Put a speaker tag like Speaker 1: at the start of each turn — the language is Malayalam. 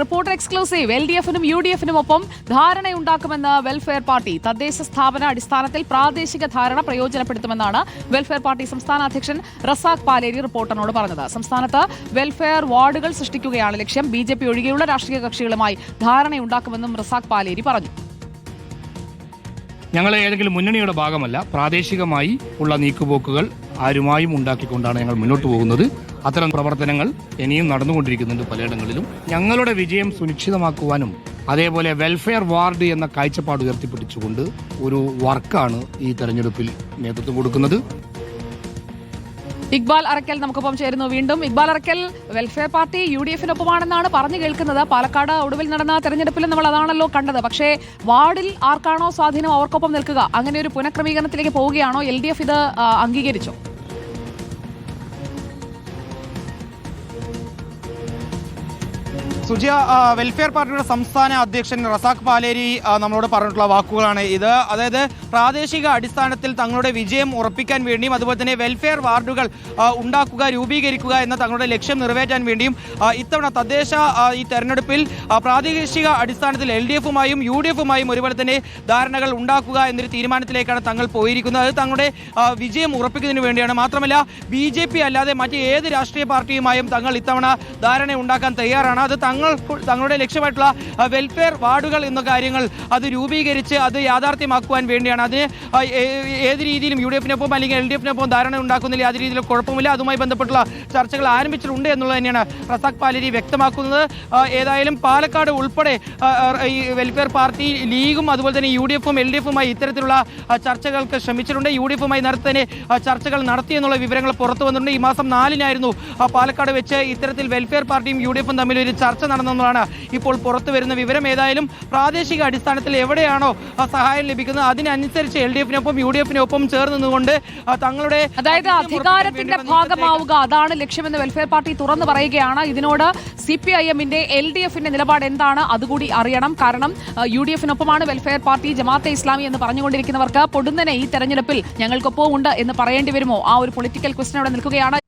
Speaker 1: Reporter exclusive. എൽ ഡി എഫിനും യു ഡി എഫിനും ഒപ്പം ധാരണയുണ്ടാക്കുമെന്ന് വെൽഫെയർ പാർട്ടി. തദ്ദേശ സ്ഥാപന അടിസ്ഥാനത്തിൽ പ്രാദേശിക ധാരണ പ്രയോജനപ്പെടുത്തുമെന്നാണ് വെൽഫെയർ പാർട്ടി സംസ്ഥാന അധ്യക്ഷൻ റസാഖ് പാലേരി റിപ്പോർട്ടറിനോട് പറഞ്ഞത്. സംസ്ഥാനത്ത് വെൽഫെയർ വാർഡുകൾ സൃഷ്ടിക്കുകയാണ് ലക്ഷ്യം. ബി ജെ പി ഒഴികെയുള്ള രാഷ്ട്രീയ കക്ഷികളുമായി ധാരണയുണ്ടാക്കുമെന്നും റസാഖ് പാലേരി പറഞ്ഞു.
Speaker 2: ഞങ്ങൾ ഏതെങ്കിലും മുന്നണിയുടെ ഭാഗമല്ല പ്രാദേശികമായി ഉള്ള നീക്കുപോക്കുകൾ ആരുമായും ഉണ്ടാക്കിക്കൊണ്ടാണ് ഞങ്ങൾ മുന്നോട്ട് പോകുന്നത്. അത്തരം പ്രവർത്തനങ്ങൾ ഇനിയും നടന്നുകൊണ്ടിരിക്കുന്നുണ്ട് പലയിടങ്ങളിലും. ഞങ്ങളുടെ വിജയം സുനിശ്ചിതമാക്കുവാനും അതേപോലെ വെൽഫെയർ വാർഡ് എന്ന കാഴ്ചപ്പാട് ഉയർത്തിപ്പിടിച്ചുകൊണ്ട് ഒരു വർക്കാണ് ഈ തെരഞ്ഞെടുപ്പിൽ നേതൃത്വം കൊടുക്കുന്നത്.
Speaker 1: ഇക്ബാൽ അറക്കൽ നമുക്കൊപ്പം ചേരുന്നു വീണ്ടും. Iqbal Arakkal welfare party U D എഫിനൊപ്പമാണെന്നാണ് പറഞ്ഞു കേൾക്കുന്നത് പാലക്കാട് ഒടുവിൽ നടന്ന തെരഞ്ഞെടുപ്പിൽ നമ്മൾ അതാണല്ലോ കണ്ടത്. പക്ഷേ വാർഡിൽ ആർക്കാണോ സ്വാധീനം അവർക്കൊപ്പം നിൽക്കുക? അങ്ങനെ ഒരു പുനഃക്രമീകരണത്തിലേക്ക് പോവുകയാണോ? എൽ ഇത് അംഗീകരിച്ചോ?
Speaker 3: സുജിയ വെൽഫെയർ പാർട്ടിയുടെ സംസ്ഥാന അധ്യക്ഷൻ റസാഖ് പാലേരി നമ്മളോട് പറഞ്ഞിട്ടുള്ള വാക്കുകളാണ് ഇത്. അതായത് പ്രാദേശിക അടിസ്ഥാനത്തിൽ തങ്ങളുടെ വിജയം ഉറപ്പിക്കാൻ വേണ്ടിയും അതുപോലെ തന്നെ വെൽഫെയർ വാർഡുകൾ ഉണ്ടാക്കുക രൂപീകരിക്കുക എന്ന തങ്ങളുടെ ലക്ഷ്യം നിറവേറ്റാൻ വേണ്ടിയും ഇത്തവണ തദ്ദേശ ഈ തെരഞ്ഞെടുപ്പിൽ പ്രാദേശിക അടിസ്ഥാനത്തിൽ എൽ ഡി എഫുമായും യു ഡി എഫുമായും ഒരുപോലെ തന്നെ ധാരണകൾ ഉണ്ടാക്കുക എന്നൊരു തീരുമാനത്തിലേക്കാണ് തങ്ങൾ പോയിരിക്കുന്നത്. അത് തങ്ങളുടെ വിജയം ഉറപ്പിക്കുന്നതിന് വേണ്ടിയാണ്. മാത്രമല്ല ബി അല്ലാതെ മറ്റ് ഏത് രാഷ്ട്രീയ പാർട്ടിയുമായും തങ്ങൾ ഇത്തവണ ധാരണ ഉണ്ടാക്കാൻ തയ്യാറാണ്. അത് തങ്ങൾ തങ്ങളുടെ ലക്ഷ്യമായിട്ടുള്ള വെൽഫെയർ വാർഡുകൾ എന്ന കാര്യങ്ങൾ അത് രൂപീകരിച്ച് അത് യാഥാർത്ഥ്യമാക്കുവാൻ വേണ്ടിയാണ്. അതിന് ഏത് രീതിയിലും യു ഡി എഫിനൊപ്പം അല്ലെങ്കിൽ എൽ ഡി എഫിനൊപ്പം ധാരണ ഉണ്ടാക്കുന്നില്ല യാതൊരു രീതിയിലും കുഴപ്പമില്ല. അതുമായി ബന്ധപ്പെട്ടുള്ള ചർച്ചകൾ ആരംഭിച്ചിട്ടുണ്ട് എന്നുള്ളത് തന്നെയാണ് റസാഖ് പാലരി വ്യക്തമാക്കുന്നത്. ഏതായാലും പാലക്കാട് ഉൾപ്പെടെ ഈ വെൽഫെയർ പാർട്ടി ലീഗും അതുപോലെ തന്നെ യു ഡി എഫും എൽ ഡി എഫുമായി ഇത്തരത്തിലുള്ള ചർച്ചകൾക്ക് ശ്രമിച്ചിട്ടുണ്ട്. യു ഡി എഫുമായി നേരത്തെ തന്നെ ചർച്ചകൾ നടത്തി എന്നുള്ള വിവരങ്ങൾ പുറത്തു വന്നിട്ടുണ്ട്. ഈ മാസം നാലിനായിരുന്നു പാലക്കാട് വെച്ച് ഇത്തരത്തിൽ വെൽഫെയർ പാർട്ടിയും യു ഡി എഫും തമ്മിൽ ഒരു ചർച്ച നടന്നെന്നുള്ളതാണ്. ഇപ്പോൾ പുറത്തു വരുന്ന വിവരം ഏതായാലും പ്രാദേശിക അടിസ്ഥാനത്തിൽ എവിടെയാണോ സഹായം ലഭിക്കുന്നത്. അതിനനുസരിച്ച് എൽ ഡി എഫിനൊപ്പം യു ഡി എഫിനൊപ്പം ചേർന്ന് നിന്നുകൊണ്ട് തങ്ങളുടെ
Speaker 1: അതായത് അധികാരത്തിന്റെ ഭാഗമാവുക അതാണ് ലക്ഷ്യമെന്ന് വെൽഫെയർ പാർട്ടി തുറന്നു പറയുകയാണ്. ഇതിനോട് സി പി ഐ എമ്മിന്റെ എൽ ഡി എഫിന്റെ നിലപാട് എന്താണ്? അതുകൂടി അറിയണം. കാരണം യു ഡി എഫിനൊപ്പമാണ് വെൽഫെയർ പാർട്ടി ജമാഅത്തെ ഇസ്ലാമി എന്ന് പറഞ്ഞുകൊണ്ടിരിക്കുന്നവർക്ക് പൊടുന്നനെ ഈ തെരഞ്ഞെടുപ്പിൽ ഞങ്ങൾക്കൊപ്പം ഉണ്ട് എന്ന് പറയേണ്ടി വരുമോ? ആ ഒരു പൊളിറ്റിക്കൽ ക്വസ്റ്റൻ അവിടെ നിൽക്കുകയാണ്.